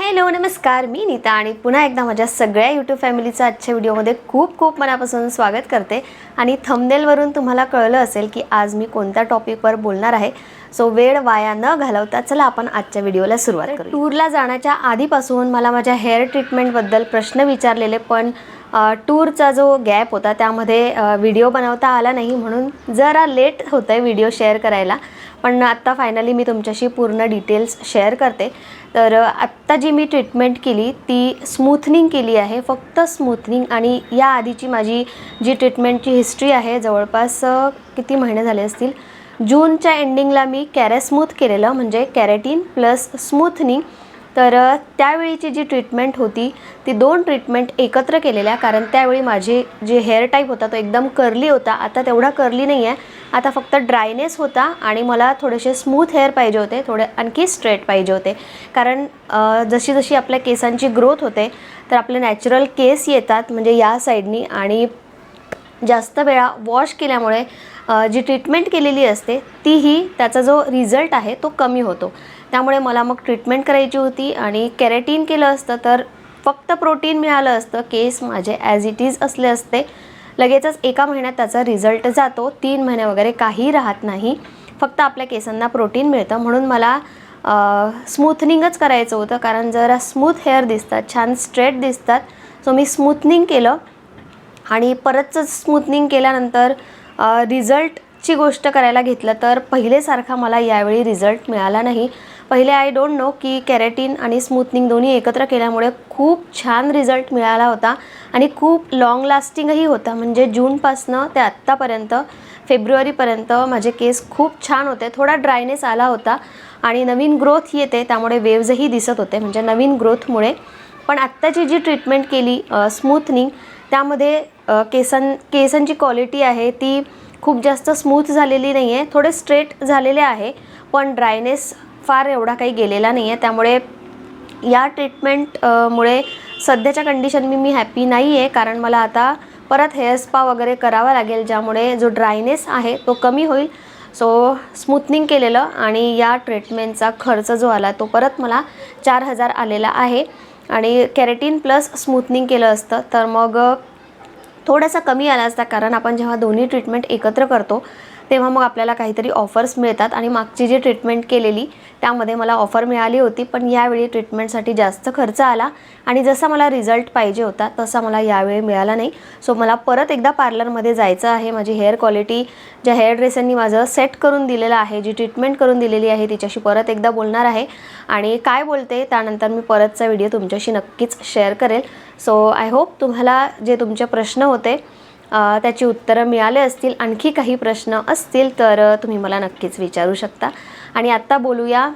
Hello नमस्कार. मी नीता आणि पुन्हा एकदा माझ्या सगळ्या यूट्यूब फॅमिलीचं आजच्या व्हिडिओमध्ये खूप खूप मनापासून स्वागत करते. आणि थंबनेलवरून तुम्हाला कळलं असेल की आज मी कोणत्या टॉपिकवर बोलणार आहे. सो वेळ वाया न घालवता चला आपण आजच्या व्हिडिओला सुरुवात करू टूरला जाण्याच्या आधीपासून मला माझ्या हेअर ट्रीटमेंटबद्दल प्रश्न विचारलेले पण टूरचा जो गॅप होता त्यामध्ये व्हिडिओ बनवता आला नाही म्हणून जरा लेट होतं आहे व्हिडिओ शेअर करायला. पण आत्ता फायनली मी तुमच्याशी पूर्ण डिटेल्स शेअर करते. तर आत्ता जी मी ट्रीटमेंट केली ती स्मूथनिंग केली आहे फक्त स्मूथनिंग आणि या आधीची माझी जी ट्रीटमेंटची हिस्ट्री आहे जवळपास किती महिने झाले असतील जूनच्या एंडिंगला मी कॅरेस्मूथ केलेलं म्हणजे कॅरेटीन प्लस स्मूथनिंग तर त्यावेळीची जी ट्रीटमेंट होती ती दोन ट्रीटमेंट एकत्र केलेल्या कारण त्यावेळी माझे जे हेअर टाईप होता तो एकदम कर्ली होता. आता तेवढा कर्ली नाही आहे आता फक्त ड्रायनेस होता आणि मला थोडेसे स्मूथ हेअर पाहिजे होते थोडे आणखी स्ट्रेट पाहिजे होते. कारण जशी जशी आपल्या केसांची ग्रोथ होते तर आपले नॅचरल केस येतात म्हणजे या साईडनी आणि जास्त वेळा वॉश केल्यामुळे जी ट्रीटमेंट केलेली असते तीही त्याचा जो रिझल्ट आहे तो कमी होतो. त्यामुळे मला मग ट्रीटमेंट करायची होती आणि कॅरेटीन केलं असतं तर फक्त प्रोटीन मिळालं असतं. केस माझे ॲज इट इज असले असते. लगेचच एका महिन्यात त्याचा रिझल्ट जातो. तीन महिने वगैरे काही राहत नाही. फक्त आपल्या केसांना प्रोटीन मिळतं. म्हणून मला स्मूथनिंगच करायचं होतं. कारण जरा स्मूथ हेअर दिसतात छान स्ट्रेट दिसतात. सो मी स्मूथनिंग केलं. आणि परतचं स्मूथनिंग केल्यानंतर रिझल्टची गोष्ट करायला घेतलं तर पहिलेसारखा मला यावेळी रिझल्ट मिळाला नाही. पहिले आय डोंट नो की कॅरेटीन आणि स्मूथनिंग दोन्ही एकत्र केल्यामुळे खूप छान रिझल्ट मिळाला होता. आणि खूप लाँग लास्टिंगही होता. म्हणजे जूनपासनं ते आत्तापर्यंत फेब्रुवारीपर्यंत माझे केस खूप छान होते. थोडा ड्रायनेस आला होता. आणि नवीन ग्रोथ येते त्यामुळे वेव्जही दिसत होते. म्हणजे नवीन ग्रोथमुळे पण आत्ताची जी ट्रीटमेंट केली स्मूथनिंग त्यामध्ये केसां केसांची क्वालिटी आहे. ती खूप जास्त स्मूथ झालेली नाही आहे थोडे स्ट्रेट झालेले आहे. पण ड्रायनेस फार एवढा काही गेलेला नाही आहे त्यामुळे या ट्रीटमेंटमुळे सध्याच्या कंडिशन मी मी हॅपी नाही आहे कारण मला आता परत हेअर स्पा वगैरे करावा लागेल ज्यामुळे जो ड्रायनेस आहे तो कमी होईल. सो स्मूथनिंग केलेलं आणि या ट्रीटमेंटचा खर्च जो आला तो परत मला चार हजार आलेला आहे. आणि कॅरेटीन प्लस स्मूथनिंग केलं असतं तर मग थोडासा कमी आला असता. कारण आपण जेव्हा दोन्ही ट्रीटमेंट एकत्र करतो तेव्हा मग आपल्याला काहीतरी ऑफर्स मिळतात आणि मागची जी ट्रीटमेंट केलेली त्यामध्ये मला ऑफर मिळाली होती पण यावेळी ट्रीटमेंटसाठी जास्त खर्च आला आणि जसा मला रिझल्ट पाहिजे होता तसा मला यावेळी मिळाला नाही. सो मला परत एकदा पार्लरमध्ये जायचं आहे. माझी हेअर क्वालिटी ज्या हेअर ड्रेसरनी माझं सेट करून दिलेलं आहे जी ट्रीटमेंट करून दिलेली आहे तिच्याशी परत एकदा बोलणार आहे. आणि काय बोलते त्यानंतर मी परतचा व्हिडिओ तुमच्याशी नक्कीच शेअर करेल. सो आय होप तुम्हाला जे तुमचे प्रश्न होते त्याची उत्तरं मिळाले असतील आणखी काही प्रश्न असतील तर तुम्ही मला नक्कीच विचारू शकता. आणि आत्ता बोलूया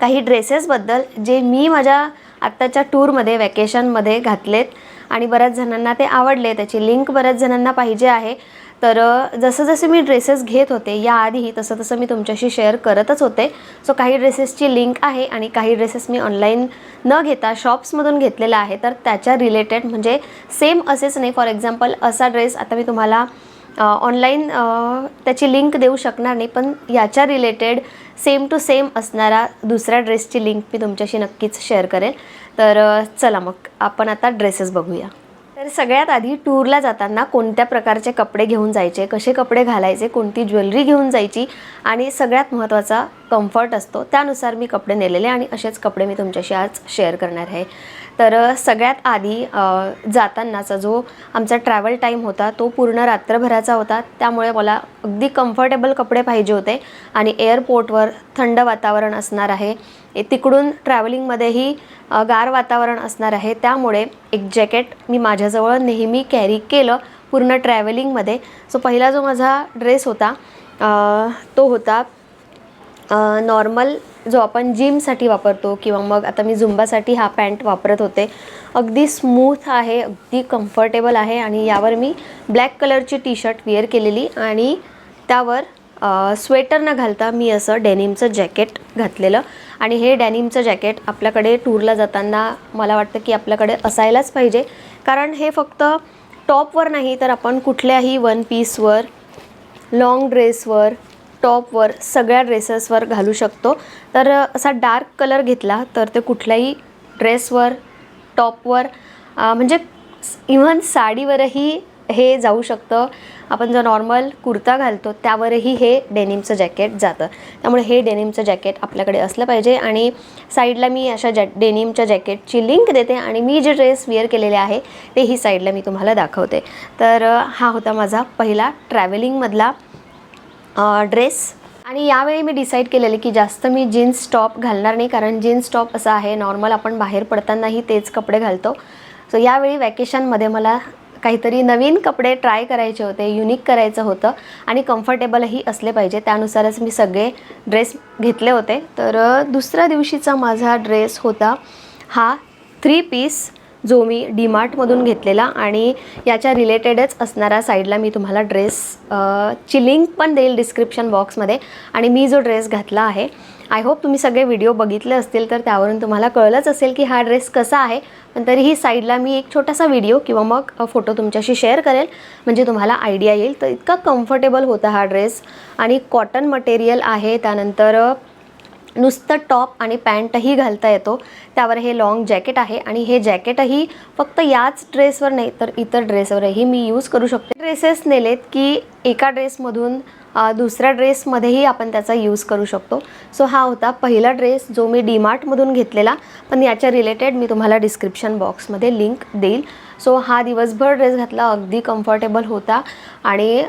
काही ड्रेसेसबद्दल जे मी माझ्या आत्ताच्या टूरमध्ये वॅकेशनमध्ये घातलेत. आणि बऱ्याच जणांना ते आवडले त्याची लिंक बऱ्याच जणांना पाहिजे आहे. तर जसं जसे मी ड्रेसेस घेत होते याआधीही तसं तसं मी तुमच्याशी शेअर करतच होते. सो काही ड्रेसेसची लिंक आहे आणि काही ड्रेसेस मी ऑनलाईन न घेता शॉप्समधून घेतलेला आहे. तर त्याच्या रिलेटेड म्हणजे सेम असेच नाही. फॉर एक्झाम्पल असा ड्रेस आता मी तुम्हाला ऑनलाईन त्याची लिंक देऊ शकणार नाही. पण याच्या रिलेटेड सेम टू सेम असणारा दुसऱ्या ड्रेसची लिंक मी तुमच्याशी नक्कीच शेअर करेन तर चला मग आपण आता ड्रेसेस बघूया. तर सगळ्यात आधी टूरला जाताना कोणत्या प्रकारचे कपडे घेऊन जायचे कसे कपडे घालायचे कोणती ज्वेलरी घेऊन जायची आणि सगळ्यात महत्त्वाचा कम्फर्ट असतो त्यानुसार मी कपडे नेलेले आणि असेच कपडे मी तुमच्याशी आज शेअर करणार आहे. तर सगळ्यात आधी जातानाचा जो आमचा ट्रॅव्हल टाईम होता तो पूर्ण रात्रभराचा होता. त्यामुळे मला अगदी कम्फर्टेबल कपडे पाहिजे होते आणि एअरपोर्टवर थंड वातावरण असणार आहे. तिकडून ट्रॅव्हलिंगमध्येही गार वातावरण असणार आहे. त्यामुळे एक जॅकेट मी माझ्याजवळ नेहमी कॅरी केलं पूर्ण ट्रॅव्हलिंगमध्ये सो पहिला जो माझा ड्रेस होता तो होता नॉर्मल जो आपण जिमसाठी वापरतो किंवा मग आता मी झुंबासाठी हा पॅन्ट वापरत होते. अगदी स्मूथ आहे अगदी कम्फर्टेबल आहे आणि यावर मी ब्लॅक कलरची टी शर्ट वेअर केलेली आणि त्यावर स्वेटर न घालता मी असं डेनिमचं जॅकेट घातलेलं. आणि हे डॅनिमचं जॅकेट आपल्याकडे टूरला जाताना मला वाटतं की आपल्याकडे असायलाच पाहिजे. कारण हे फक्त टॉपवर नाही तर आपण कुठल्याही वन पीसवर लाँग ड्रेसवर टॉपवर सगळ्या ड्रेसेसवर घालू शकतो. तर असा डार्क कलर घेतला तर ते कुठल्याही ड्रेसवर टॉपवर म्हणजे इव्हन साडीवरही हे जाऊ शकतं. आपण जो नॉर्मल कुर्ता घालतो त्यावरही हे डेनिमचं जॅकेट जातं. त्यामुळे हे डेनिमचं जॅकेट आपल्याकडे असलं पाहिजे आणि साईडला मी अशा जॅ डेनिमच्या जॅकेटची लिंक देते आणि मी जे ड्रेस वेअर केलेले आहे तेही साईडला मी तुम्हाला दाखवते. तर हा होता माझा पहिला ट्रॅव्हलिंगमधला ड्रेस आणि यावेळी मी डिसाईड केलेले की जास्त मी जीन्स टॉप घालणार नाही कारण जीन्स टॉप असं आहे नॉर्मल आपण बाहेर पडतानाही तेच कपडे घालतो. सो यावेळी वॅकेशनमध्ये मला काहीतरी नवीन कपडे ट्राय करायचे होते युनिक करायचं होतं आणि कम्फर्टेबलही असले पाहिजे. त्यानुसारच मी सगळे ड्रेस घेतले होते. तर दुसऱ्या दिवशीचा माझा ड्रेस होता हा थ्री पीस जो मी डीमार्टमधून घेतलेला आणि याच्या रिलेटेडच असणारा साईडला मी तुम्हाला ड्रेस ची लिंक पण देईल डिस्क्रिप्शन बॉक्समध्ये आणि मी जो ड्रेस घातला आहे आय होप तुम्ही सगळे व्हिडिओ बघितले असतील तर त्यावरून तुम्हाला कळलंच असेल की हा ड्रेस कसा आहे. पण तरीही साईडला मी एक छोटासा व्हिडिओ किंवा मग फोटो तुमच्याशी शेअर करेल. म्हणजे तुम्हाला आयडिया येईल. तर इतका कम्फर्टेबल होता हा ड्रेस. आणि कॉटन मटेरियल आहे. त्यानंतर नुसतं टॉप आणि पॅन्टही घालता येतो. त्यावर हे लॉंग जॅकेट आहे आणि हे जॅकेटही फक्त याच ड्रेसवर नाही तर इतर ड्रेसवरही मी यूज करू शकते. ड्रेसेस नेलेत की एका ड्रेसमधून दुसऱ्या ड्रेसमध्येही आपण त्याचा यूज करू शकतो. सो हा होता पहिला ड्रेस जो मी डीमार्टमधून घेतलेला. पण याच्या रिलेटेड मी तुम्हाला डिस्क्रिप्शन बॉक्समध्ये लिंक देईल. सो हा दिवसभर ड्रेस घातला अगदी कम्फर्टेबल होता. आणि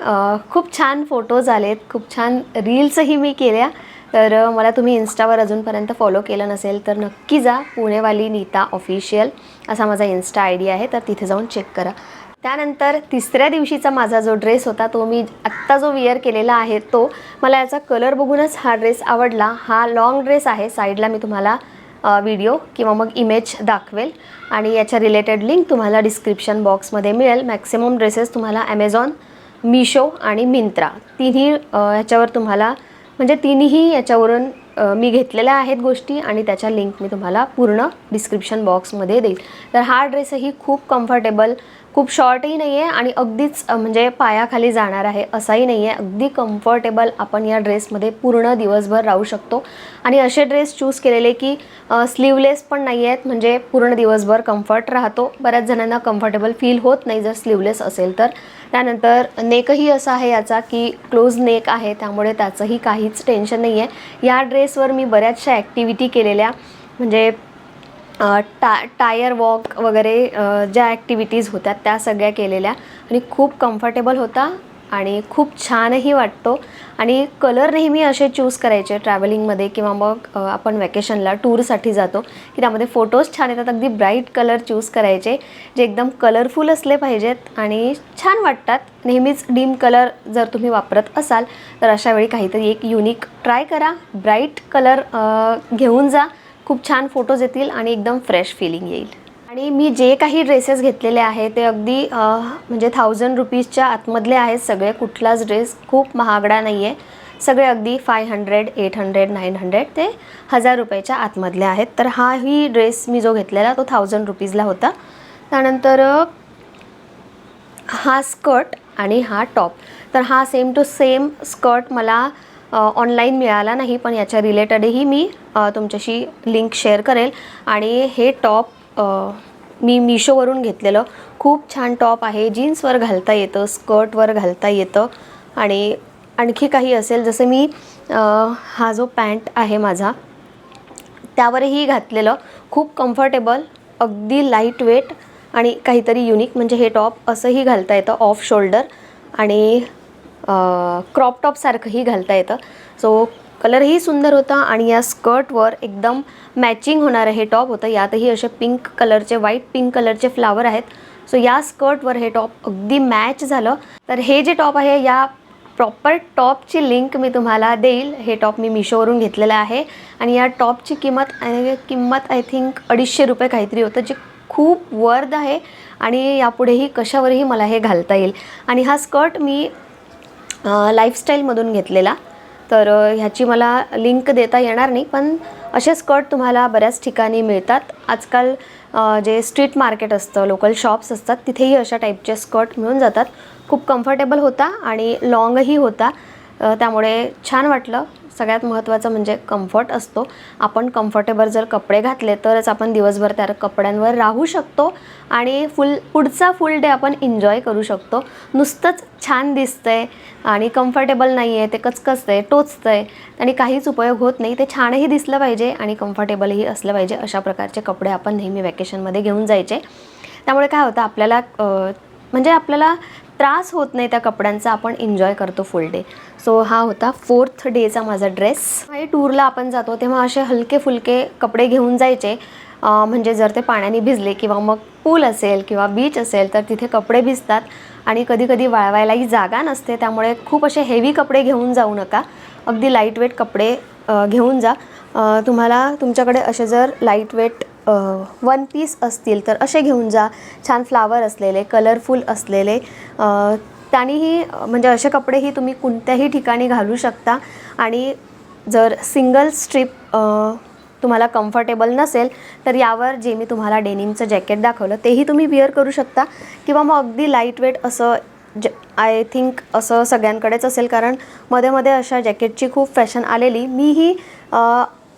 खूप छान फोटोज आलेत खूप छान रील्सही मी केल्या. तर मला तुम्ही इन्स्टावर अजूनपर्यंत फॉलो केलं नसेल तर नक्की जा पुणेवाली नीता ऑफिशियल असा माझा इन्स्टा आय डी आहे तर तिथे जाऊन चेक करा. त्यानंतर तिसऱ्या दिवशीचा माझा जो ड्रेस होता तो मी आत्ता जो विअर केलेला आहे तो मला याचा कलर बघूनच हा ड्रेस आवडला. हा लॉंग ड्रेस आहे साईडला मी तुम्हाला व्हिडिओ किंवा मग इमेज दाखवेल. आणि याच्या रिलेटेड लिंक तुम्हाला डिस्क्रिप्शन बॉक्समध्ये मिळेल. मॅक्सिमम ड्रेसेस तुम्हाला ॲमेझॉन मिशो आणि मिंत्रा तिन्ही ह्याच्यावर तुम्हाला म्हणजे तिन्ही याच्यावरून मी घेतलेल्या आहेत गोष्टी आणि त्याच्या लिंक मी तुम्हाला पूर्ण डिस्क्रिप्शन बॉक्समध्ये देईल. तर हा ड्रेसही खूप कम्फर्टेबल खूप शॉर्टही नाही आहे आणि अगदीच म्हणजे पायाखाली जाणार आहे असाही नाही आहे अगदी कम्फर्टेबल आपण या ड्रेसमध्ये पूर्ण दिवसभर राहू शकतो. आणि असे ड्रेस चूज केलेले की स्लीवलेस पण नाही आहेत म्हणजे पूर्ण दिवसभर कम्फर्ट राहतो. बऱ्याच जणांना कम्फर्टेबल फील होत नाही जर स्लीवलेस असेल तर. त्यानंतर नेकही असा आहे याचा की क्लोज नेक आहे त्यामुळे त्याचंही काहीच टेन्शन नाही आहे या ड्रेसवर मी बऱ्याचशा ॲक्टिव्हिटी केलेल्या म्हणजे टा टायर वॉक वगैरे ज्या ॲक्टिव्हिटीज होत्या त्या सगळ्या केलेल्या. आणि खूप कम्फर्टेबल होता आणि खूप छानही वाटतो. आणि कलर नेहमी असे चूज करायचे ट्रॅव्हलिंगमध्ये किंवा मग आपण वॅकेशनला टूरसाठी जातो की त्यामध्ये फोटोज छान येतात. अगदी ब्राईट कलर चूज करायचे जे एकदम कलरफुल असले पाहिजेत आणि छान वाटतात. नेहमीच डीम कलर जर तुम्ही वापरत असाल तर अशावेळी काहीतरी एक युनिक ट्राय करा. ब्राईट कलर घेऊन जा. खूप छान फोटोज येतील आणि एकदम फ्रेश फिलिंग येईल. आणि मी जे काही ड्रेसेस घेतलेले आहे ते अगदी म्हणजे थाउजंड रुपीजच्या आतमधले आहेत सगळे. कुठलाच ड्रेस खूप महागडा नाही आहे सगळे अगदी five hundred eight hundred nine hundred ते हजार रुपयाच्या आतमधले आहेत. तर हाही ड्रेस मी जो घेतलेला तो थाउजंड रुपीजला होता. त्यानंतर हा स्कर्ट आणि हा टॉप तर हा सेम टू सेम स्कर्ट मला ऑनलाईन मिळाला नाही पण याच्या रिलेटेडही मी तुमच्याशी लिंक शेअर करेल. आणि हे टॉप मी मिशोवरून घेतलेलं. खूप छान टॉप आहे. जीन्सवर घालता येतं स्कर्टवर घालता येतं. आणि आणखी काही असेल जसं मी हा जो पॅन्ट आहे माझा त्यावरही घातलेलं. खूप कम्फर्टेबल अगदी लाइट वेट आणि काहीतरी युनिक म्हणजे हे टॉप असंही घालता येतं ऑफ शोल्डर आणि क्रॉप टॉपसारखंही घालता येतं. सो कलरही सुंदर होता आणि या स्कर्टवर एकदम मॅचिंग होणारं हे टॉप होतं. यातही असे पिंक कलरचे व्हाईट पिंक कलरचे फ्लावर आहेत. सो या स्कर्टवर हे टॉप अगदी मॅच झालं. तर हे जे टॉप आहे या प्रॉपर टॉपची लिंक मी तुम्हाला देईल. हे टॉप मी मिशोवरून घेतलेलं आहे. आणि या टॉपची किंमत किंमत आय थिंक अडीचशे रुपये काहीतरी होतं जे खूप वर्द आहे. आणि यापुढेही कशावरही मला हे घालता येईल. आणि हा स्कर्ट मी लाईफस्टाईलमधून घेतलेला. तर ह्याची मला लिंक देता येणार नाही पण असे स्कर्ट तुम्हाला बऱ्याच ठिकाणी मिळतात. आजकाल जे स्ट्रीट मार्केट असतं लोकल शॉप्स असतात तिथेही अशा टाईपचे स्कर्ट मिळून जातात. खूप कम्फर्टेबल होता आणि लाँगही होता. त्यामुळे छान वाटलं. सगळ्यात महत्त्वाचं म्हणजे कम्फर्ट असतो. आपण कम्फर्टेबल जर कपडे घातले तरच आपण दिवसभर त्या कपड्यांवर राहू शकतो आणि फुल पुढचा फुल डे आपण एन्जॉय करू शकतो. नुसतंच छान दिसतंय आणि कम्फर्टेबल नाही आहे ते कचकचतंय टोचतंय आणि काहीच उपयोग होत नाही. ते छानही दिसलं पाहिजे आणि कम्फर्टेबलही असलं पाहिजे अशा प्रकारचे कपडे आपण नेहमी वॅकेशनमध्ये घेऊन जायचे. त्यामुळे काय होतं आपल्याला म्हणजे आपल्याला त्रास होत नाही त्या कपड्यांचा आपण एन्जॉय करतो फुल डे सो हा होता फोर्थ डेचा माझा ड्रेस काही टूरला आपण जातो तेव्हा असे हलके फुलके कपडे घेऊन जायचे. म्हणजे जर ते पाण्याने भिजले किंवा मग पूल असेल किंवा बीच असेल तर तिथे कपडे भिजतात. आणि कधीकधी वाळवायलाही जागा नसते त्यामुळे खूप असे हेवी कपडे घेऊन जाऊ नका. अगदी लाइट वेट कपडे घेऊन जा. तुम्हाला तुमच्याकडे असे जर लाइट वेट वन पीस असतील तर असे घेऊन जा. छान फ्लावर असलेले कलरफुल असलेले. अ, त्यानेही म्हणजे असे कपडेही तुम्ही कोणत्याही ठिकाणी घालू शकता. आणि जर सिंगल स्ट्रीप तुम्हाला कम्फर्टेबल नसेल तर यावर जे मी तुम्हाला डेनिमचं जॅकेट दाखवलं तेही तुम्ही विअर करू शकता. किंवा मग अगदी लाइट वेट असं ज आय थिंक असं सगळ्यांकडेच असेल. कारण मध्ये मध्ये अशा जॅकेटची खूप फॅशन आलेली. मीही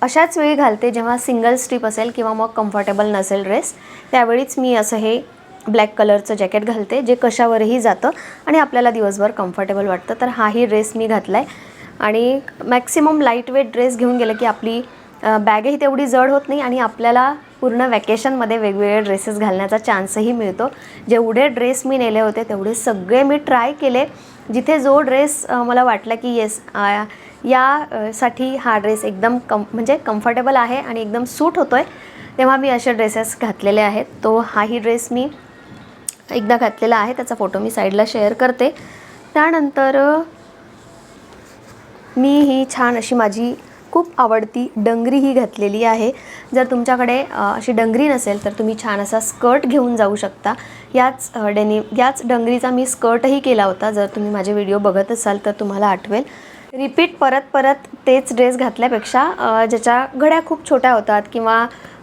अशाच वेळी घालते जेव्हा सिंगल स्ट्रीप असेल किंवा मग कम्फर्टेबल नसेल ड्रेस त्यावेळीच मी असं हे ब्लॅक कलरचं जॅकेट घालते जे कशावरही जातं आणि आपल्याला दिवसभर कम्फर्टेबल वाटतं. तर हाही ड्रेस मी घातला आहे आणि मॅक्सिमम लाईटवेट ड्रेस घेऊन गेलं की आपली बॅगही तेवढी जड होत नाही आणि आपल्याला पूर्ण वॅकेशनमध्ये वेगवेगळे ड्रेसेस घालण्याचा चान्सही मिळतो. जेवढे ड्रेस मी नेले होते तेवढे सगळे मी ट्राय केले. जिथे जो ड्रेस मला वाटला की येस या साठी हा ड्रेस एकदम कम म्हणजे कम्फर्टेबल आहे आणि एकदम सूट होतो आहे तेव्हा मी असे ड्रेसेस घातलेले आहेत. तो हाही ड्रेस मी एकदा घातलेला आहे. त्याचा फोटो मी साईडला शेअर करते. त्यानंतर मी ही छान अशी माझी खूप आवडती डंगरी ही घातलेली आहे. जर तुमच्याकडे अशी डंगरी नसेल तर तुम्ही छान असा स्कर्ट घेऊन जाऊ शकता. याच अ, डेनी याच डंगरीचा मी स्कर्टही केला होता. जर तुम्ही माझे व्हिडिओ बघत असाल तर तुम्हाला आठवेल. रिपीट परत परत तेच ड्रेस घातल्यापेक्षा ज्याच्या घड्या खूप छोट्या होतात किंवा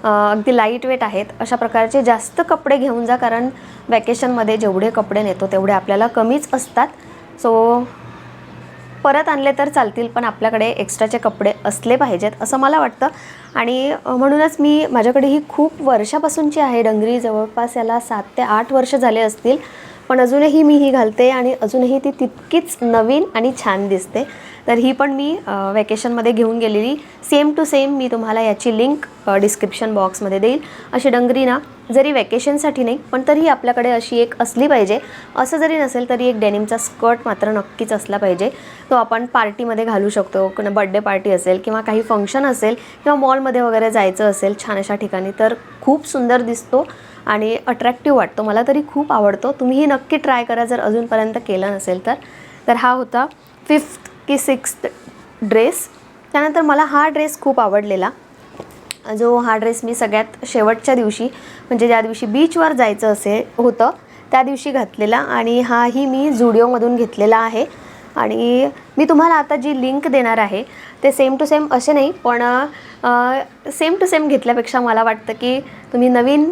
अगदी लाइट वेट आहेत अशा प्रकारचे जास्त कपडे घेऊन जा कारण वॅकेशनमध्ये जेवढे कपडे नेतो तेवढे आपल्याला कमीच असतात. सो परत आणले तर चालतील पण आपल्याकडे एक्स्ट्राचे कपडे असले पाहिजेत असं मला वाटतं. आणि म्हणूनच मी माझ्याकडे ही खूप वर्षापासूनची आहे. डंगरी जवळपास याला सात ते आठ वर्ष झाले असतील. पण अजूनही मी ही घालते आणि अजूनही ती तितकीच नवीन आणि छान दिसते. तर ही पण मी अ, वॅकेशनमध्ये घेऊन गेलेली. सेम टू सेम मी तुम्हाला याची लिंक डिस्क्रिप्शन बॉक्समध्ये देईल. अशी डंगरी ना जरी वॅकेशनसाठी नाही पण तरीही आपल्याकडे अशी एक असली पाहिजे. असं जरी नसेल तरी एक डेनिमचा स्कर्ट मात्र नक्कीच असला पाहिजे. तो आपण पार्टीमध्ये घालू शकतो कोणा बड्डे पार्टी असेल किंवा काही फंक्शन असेल किंवा मॉलमध्ये वगैरे जायचं असेल छान अशा ठिकाणी तर खूप सुंदर दिसतो. आणि अट्रॅक्टिव्ह वाटतो. मला तरी खूप आवडतो. तुम्हीही नक्की ट्राय करा जर अजूनपर्यंत केलं नसेल तर. तर हा होता फिफ्थ की सिक्स्थ ड्रेस त्यानंतर मला हा ड्रेस खूप आवडलेला. जो हा ड्रेस मी सगळ्यात शेवटच्या दिवशी म्हणजे ज्या दिवशी बीचवर जायचं असे होतं त्या दिवशी घातलेला. आणि हाही मी झुडिओमधून घेतलेला आहे. आणि मी तुम्हाला आता जी लिंक देणार आहे ते सेम टू सेम असे नाही पण सेम टू सेम घेतल्यापेक्षा मला वाटतं की तुम्ही नवीन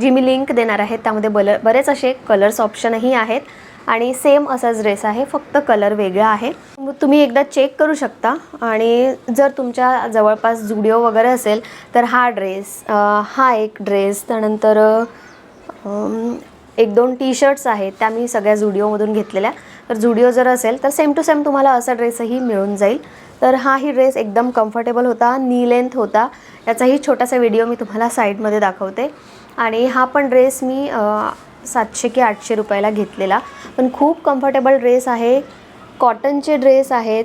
जी मी लिंक देणार आहे त्यामध्ये बल बरेच असे कलर्स ऑप्शनही आहेत. आणि सेम असा ड्रेस आहे फक्त कलर वेगळा आहे. तुम्ही एकदा चेक करू शकता. आणि जर तुमच्या जवळपास जुडिओ वगैरे असेल तर हा ड्रेस हा एक ड्रेस त्यानंतर एक दोन टी शर्ट्स आहेत त्या मी सगळ्या जुडिओमधून घेतलेल्या. तर जुडिओ जर असेल तर सेम टू सेम तुम्हाला असा ड्रेसही मिळून जाईल. तर हा ही ड्रेस एकदम कम्फर्टेबल होता नी लेंथ होता. याचाही छोटासा व्हिडिओ मी तुम्हाला साईडमध्ये दाखवते. आणि हा पण ड्रेस मी सातशे की आठशे रुपयाला घेतलेला. पण खूप कम्फर्टेबल ड्रेस आहे. कॉटनचे ड्रेस आहेत.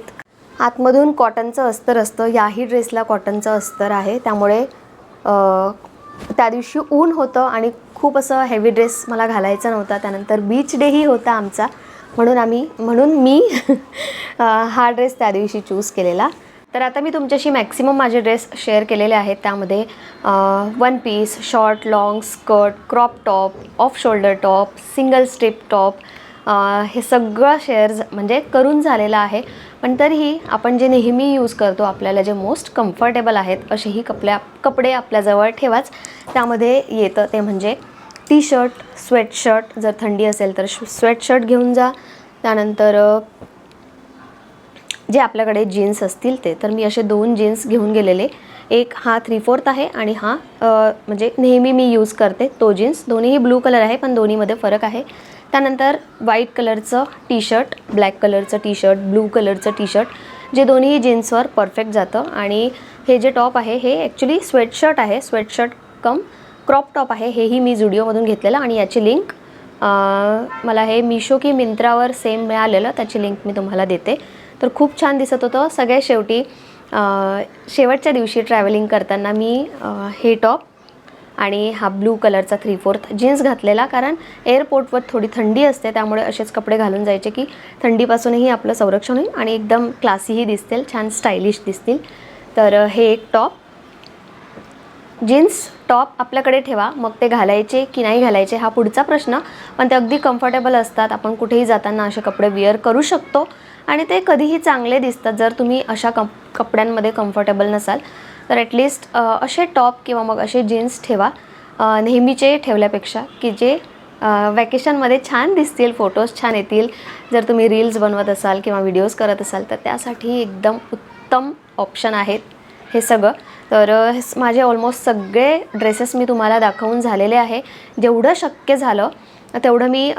आतमधून कॉटनचं अस्तर असतं. याही ड्रेसला कॉटनचं अस्तर आहे. त्यामुळे त्या दिवशी ऊन होतं आणि खूप असं हेवी ड्रेस मला घालायचा नव्हता. त्यानंतर बीच डेही होता आमचा. म्हणून आम्ही म्हणून मी हा ड्रेस त्या दिवशी चूज केलेला. तर आता मी तुमच्याशी मॅक्सिमम माझे ड्रेस शेअर केलेले आहेत. त्यामध्ये one piece short long skirt crop top off shoulder top single strip top हे सगळं शेअर म्हणजे करून झालेलं आहे. पण तरीही आपण जे नेहमी यूज करतो आपल्याला जे मोस्ट कम्फर्टेबल आहेत असेही कपड्या कपडे आपल्याजवळ ठेवाच. त्यामध्ये येतं ते म्हणजे टी शर्ट स्वेटशर्ट जर थंडी असेल तर स्वेटशर्ट घेऊन जा. त्यानंतर जे आपल्याकडे जीन्स असतील ते. तर मी असे दोन जीन्स घेऊन गेलेले. एक हा थ्री फोर्थ आहे आणि हा म्हणजे नेहमी मी यूज करते तो जीन्स. दोन्हीही ब्लू कलर आहे पण दोन्हीमध्ये फरक आहे. त्यानंतर व्हाईट कलरचं टी शर्ट ब्लॅक कलरचं टी शर्ट ब्लू कलरचं टी शर्ट जे दोन्ही जीन्सवर परफेक्ट जातं. आणि हे जे टॉप आहे हे ॲक्च्युली स्वेटशर्ट आहे. Sweatshirt cum. क्रॉप टॉप आहे हेही मी जुडिओमधून घेतलेलं आणि याची लिंक मला हे मिशो की मिंत्रावर सेम मिळालेलं त्याची लिंक मी तुम्हाला देते. तर खूप छान दिसत होतं. सगळ्या शेवटी शेवटच्या दिवशी ट्रॅव्हलिंग करताना मी हे टॉप आणि हा ब्लू कलरचा थ्री फोर्थ जीन्स घातलेला. कारण एअरपोर्टवर थोडी थंडी असते त्यामुळे असेच कपडे घालून जायचे की थंडीपासूनही आपलं संरक्षण होईल आणि एकदम क्लासीही दिसतील छान स्टायलिश दिसतील. तर हे एक टॉप जीन्स टॉप आपल्याकडे ठेवा. मग ते घालायचे की नाही घालायचे हा पुढचा प्रश्न. पण ते अगदी कम्फर्टेबल असतात. आपण कुठेही जाताना असे कपडे विअर करू शकतो. आणि ते कधीही चांगले दिसतात. जर तुम्ही अशा कप कपड्यांमध्ये कम्फर्टेबल नसाल तर ॲटलिस्ट असे टॉप किंवा मग असे जीन्स ठेवा. नेहमीचे ठेवल्यापेक्षा की जे वॅकेशनमध्ये छान दिसतील फोटोज छान येतील. जर तुम्ही रील्स बनवत असाल किंवा व्हिडिओज करत असाल तर त्यासाठी एकदम उत्तम ऑप्शन आहेत हे सगळं. तर हे माझे ऑलमोस्ट सगळे ड्रेसेस मी तुम्हाला दाखवून झालेले आहे. जेवढं शक्य झालं तेवढं मी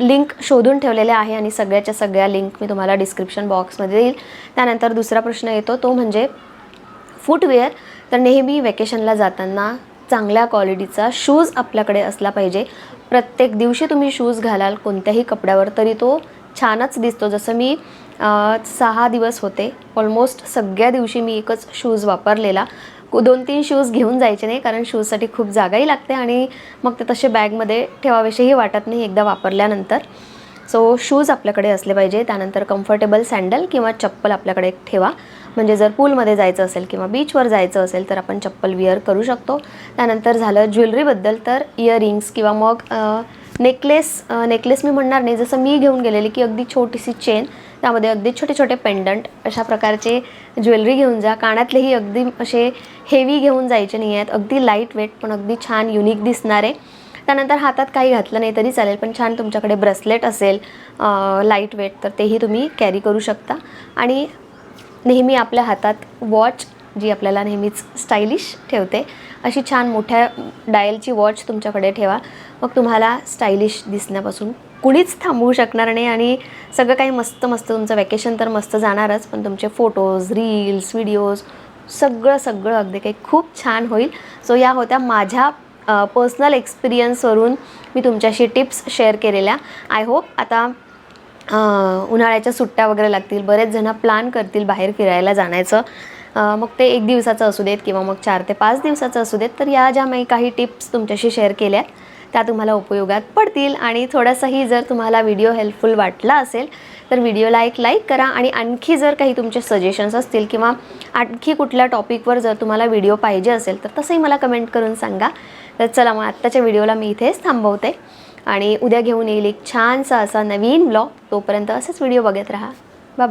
लिंक शोधून ठेवलेले आहे आणि सगळ्याच्या सगळ्या लिंक मी तुम्हाला डिस्क्रिप्शन बॉक्समध्ये देईल. त्यानंतर दुसरा प्रश्न येतो तो म्हणजे फूटवेअर तर नेहमी वेकेशनला जाताना चांगल्या क्वालिटीचा शूज आपल्याकडे असला पाहिजे. प्रत्येक दिवशी तुम्ही शूज घालाल कोणत्याही कपड्यावर तरी तो छानच दिसतो. जसं मी सहा दिवस होते. ऑलमोस्ट सगळ्या दिवशी मी एकच शूज वापरलेला. दोन तीन शूज घेऊन जायचे नाही कारण शूजसाठी खूप जागाही लागते आणि मग ते तसे बॅगमध्ये ठेवावेसेही वाटत नाही एकदा वापरल्यानंतर. सो शूज आपल्याकडे असले पाहिजे. त्यानंतर कम्फर्टेबल सँडल किंवा चप्पल आपल्याकडे एक ठेवा. म्हणजे जर पूलमध्ये जायचं असेल किंवा बीचवर जायचं असेल तर आपण चप्पल विअर करू शकतो. त्यानंतर झालं ज्वेलरीबद्दल तर इयरिंग्स किंवा मग नेकलेस नेकलेस मी म्हणणार नाही. जसं मी घेऊन गेलेली की अगदी छोटीशी चेन त्यामध्ये अगदी छोटे छोटे पेंडंट अशा प्रकारचे ज्वेलरी घेऊन जा. कानातलेही अगदी असे हेवी घेऊन जायचे नाही आहेत. अगदी लाइट वेट पण अगदी छान युनिक दिसणारे त्यानंतर हातात काही घातलं नाही तरी चालेल पण छान तुमच्याकडे ब्रेसलेट असेल लाइट वेट तर तेही तुम्ही कॅरी करू शकता. आणि नेहमी आपल्या हातात वॉच जी आपल्याला नेहमीच स्टायलिश ठेवते अशी छान मोठ्या डायलची वॉच तुमच्याकडे ठेवा. मग तुम्हाला स्टायलिश दिसण्यापासून कुणीच थांबवू शकणार नाही आणि सगळं काही मस्त मस्त तुमचं वॅकेशन तर मस्त जाणारच पण तुमचे फोटोज रील्स व्हिडिओज सगळं सगळं अगदी काही खूप छान होईल. सो या होत्या माझ्या पर्सनल एक्सपिरियन्सवरून मी तुमच्याशी टिप्स शेअर केलेल्या. आय होप आता उन्हाळ्याच्या सुट्ट्या वगैरे लागतील बरेच जण प्लॅन करतील बाहेर फिरायला जाण्याचं. मग ते एक दिवसाचं असू देत किंवा मग चार ते पाच दिवसाचं असू देत तर या ज्या मी काही टिप्स तुमच्याशी शेअर केल्या त्या तुम्हाला उपयोगात पडतील. आणि थोडासाही जर तुम्हाला व्हिडिओ हेल्पफुल वाटला असेल तर व्हिडिओला एक लाईक करा आणि आणखी जर काही तुमचे सजेशन्स असतील किंवा आणखी कुठल्या टॉपिकवर जर तुम्हाला व्हिडिओ पाहिजे असेल तर तसंही मला कमेंट करून सांगा. तर चला मग आत्ताच्या व्हिडिओला मी इथेच थांबवते. आणि उद्या घेऊन येईल एक छानसा असा नवीन ब्लॉग. तोपर्यंत असेच व्हिडिओ बघत राहा. बाय